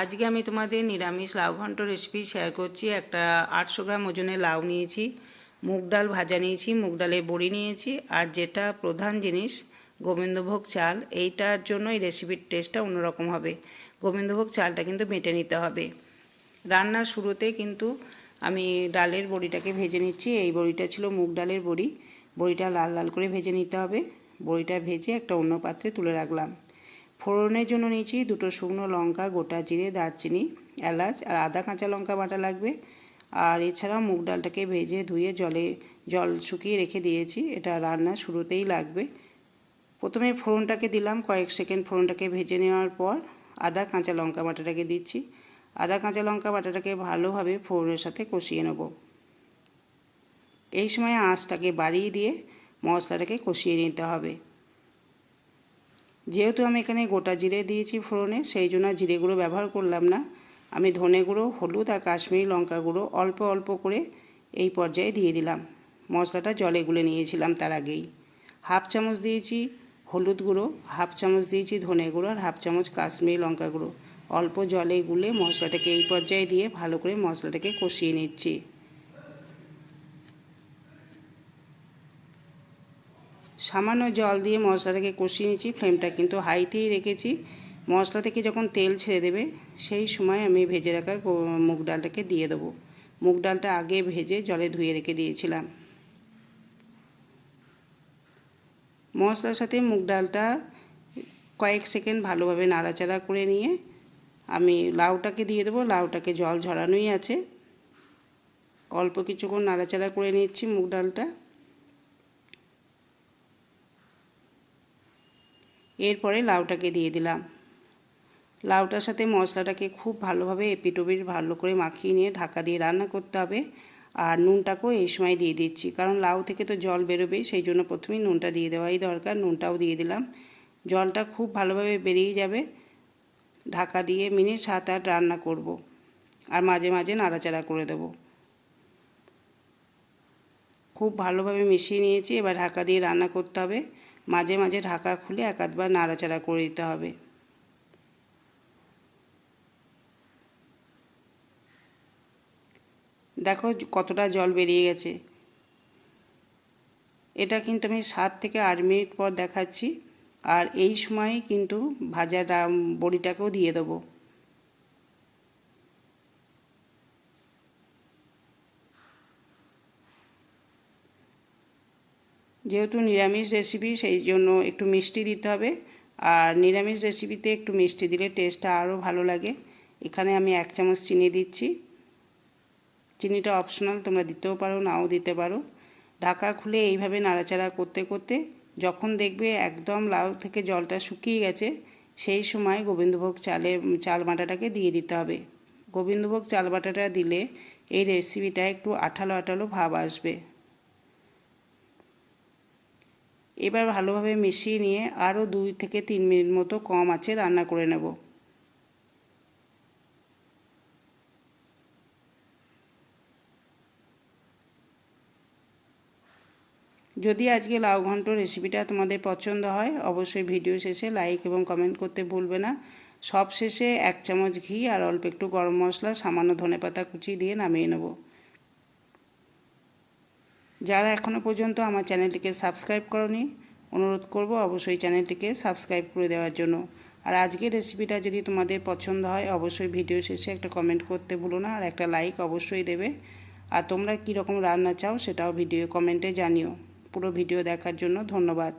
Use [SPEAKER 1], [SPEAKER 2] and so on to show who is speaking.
[SPEAKER 1] আজকে আমি তোমাদের নিরামিষ লাউ ঘন্ট রেসিপি শেয়ার করছি। একটা আটশো গ্রাম ওজনের লাউ নিয়েছি, মুগ ডাল ভাজা নিয়েছি, মুগ ডালের বড়ি নিয়েছি, আর যেটা প্রধান জিনিস, গোবিন্দভোগ চাল। এইটার জন্য এই রেসিপির টেস্টটা অন্যরকম হবে। গোবিন্দভোগ চালটা কিন্তু বেটে নিতে হবে। রান্নার শুরুতে কিন্তু আমি ডালের বড়িটাকে ভেজে নিচ্ছি। এই বড়িটা ছিল মুগ ডালের বড়ি। বড়িটা লাল লাল করে ভেজে নিতে হবে। বড়িটা ভেজে একটা অন্য পাত্রে তুলে রাখলাম। ফোড়নের জন্য নিয়েছি দুটো শুকনো লঙ্কা, গোটা জিরে, দারচিনি, এলাচ আর আদা কাঁচা লঙ্কা বাটা লাগবে। আর এছাড়াও মুগ ডালটাকে ভেজে ধুয়ে জলে জল শুকিয়ে রেখে দিয়েছি। এটা রান্না শুরুতেই লাগবে। প্রথমে ফোড়নটাকে দিলাম, কয়েক সেকেন্ড ফোড়নটাকে ভেজে নেওয়ার পর আদা কাঁচা লঙ্কা বাটাটাকে দিচ্ছি। আদা কাঁচা লঙ্কা বাটাটাকে ভালোভাবে ফোড়নের সাথে কষিয়ে নেব। এই সময় আঁচটাকে বাড়িয়ে দিয়ে মশলাটাকে কষিয়ে নিতে হবে। যেহেতু আমি এখানে গোটা জিরে দিয়েছি ফোড়নে, সেই জন্য জিরে গুঁড়ো ব্যবহার করলাম না। আমি ধনে গুঁড়ো, হলুদ আর কাশ্মীরি লঙ্কা গুঁড়ো অল্প অল্প করে এই পর্যায়ে দিয়ে দিলাম। মশলাটা জলে গুলে নিয়েছিলাম তার আগেই। হাফ চামচ দিয়েছি হলুদ গুঁড়ো, হাফ চামচ দিয়েছি ধনে গুঁড়ো আর হাফ চামচ কাশ্মীরি লঙ্কা গুঁড়ো। অল্প জলে গুলে মশলাটাকে এই পর্যায়ে দিয়ে ভালো করে মশলাটাকে কষিয়ে নিচ্ছি। সামান্য জল দিয়ে মশলাটাকে কষিয়ে নিচ্ছি ফ্লেমটা কিন্তু হাইতেই রেখেছি। মশলা থেকে যখন তেল ছেড়ে দেবে, সেই সময় আমি ভেজে রাখা মুগ ডালটাকে দিয়ে দেবো। মুগ ডালটা আগে ভেজে জলে ধুয়ে রেখে দিয়েছিলাম। মশলার সাথে মুগ ডালটা কয়েক সেকেন্ড ভালোভাবে নাড়াচাড়া করে নিয়ে আমি লাউটাকে দিয়ে দেবো। লাউটাকে জল ঝরানোই আছে। অল্প কিছুক্ষণ নাড়াচাড়া করে নিচ্ছি মুগ ডালটা। এরপরে লাউটাকে দিয়ে দিলাম। লাউটার সাথে মশলাটাকে খুব ভালোভাবে এপিটোপিট ভালো করে মাখিয়ে নিয়ে ঢাকা দিয়ে রান্না করতে হবে। আর নুনটাকেও এই সময় দিয়ে দিচ্ছি, কারণ লাউ থেকে তো জল বেরোবে, সেই জন্য প্রথমেই নুনটা দিয়ে দেওয়াই দরকার। নুনটাও দিয়ে দিলাম। জলটা খুব ভালোভাবে বেরিয়ে যাবে। ঢাকা দিয়ে মিনিট সাত আট রান্না করব। আর মাঝে মাঝে নাড়াচাড়া করে দেব। খুব ভালোভাবে মিশিয়ে নিয়েছি, এবার ঢাকা দিয়ে রান্না করতে হবে। মাঝে মাঝে ঢাকা খুলে এক আধবার নাড়াচাড়া করে দিতে হবে। দেখো কতটা জল বেরিয়ে গেছে। এটা কিন্তু আমি সাত থেকে আট মিনিট পর দেখাচ্ছি। আর এই সময় কিন্তু ভাজা বড়িটাকেও দিয়ে দেবো। যেহেতু নিরামিষ রেসিপি সেই জন্য একটু মিষ্টি দিতে হবে। আর নিরামিষ রেসিপিতে একটু মিষ্টি দিলে টেস্টটা আরও ভালো লাগে। এখানে আমি এক চামচ চিনি দিচ্ছি। চিনিটা অপশনাল তোমরা দিতেও পারো, নাও দিতে পারো। ঢাকা খুলে এইভাবে নাড়াচাড়া করতে করতে যখন দেখবে একদম লাউ থেকে জলটা শুকিয়ে গেছে, সেই সময় গোবিন্দভোগ চালের, চাল বাটাটাকে দিয়ে দিতে হবে। গোবিন্দভোগ চাল বাটাটা দিলে এই রেসিপিটা একটু আঠালো আঠালো ভাব আসবে। এবার ভালোভাবে মিশিয়ে নিয়ে আরও দুই থেকে তিন মিনিট মতো কম আছে রান্না করে নেব। যদি আজকে লাউ ঘন্ট রেসিপিটা তোমাদের পছন্দ হয়, অবশ্যই ভিডিও শেষে লাইক এবং কমেন্ট করতে ভুলবে না। সব শেষে এক চামচ ঘি আর অল্প একটু গরম মশলা, সামান্য ধনে পাতা কুচি দিয়ে নামিয়ে নেব। যারা এখনও পর্যন্ত আমার চ্যানেলটিকে সাবস্ক্রাইব করনি, অনুরোধ করব অবশ্যই চ্যানেলটিকে সাবস্ক্রাইব করে দেওয়ার জন্য। আর আজকের রেসিপিটা যদি তোমাদের পছন্দ হয়, অবশ্যই ভিডিও শেষে একটা কমেন্ট করতে ভুলো না, আর একটা লাইক অবশ্যই দেবে। আর তোমরা কীরকম রান্না চাও সেটাও ভিডিও কমেন্টে জানিও। পুরো ভিডিও দেখার জন্য ধন্যবাদ।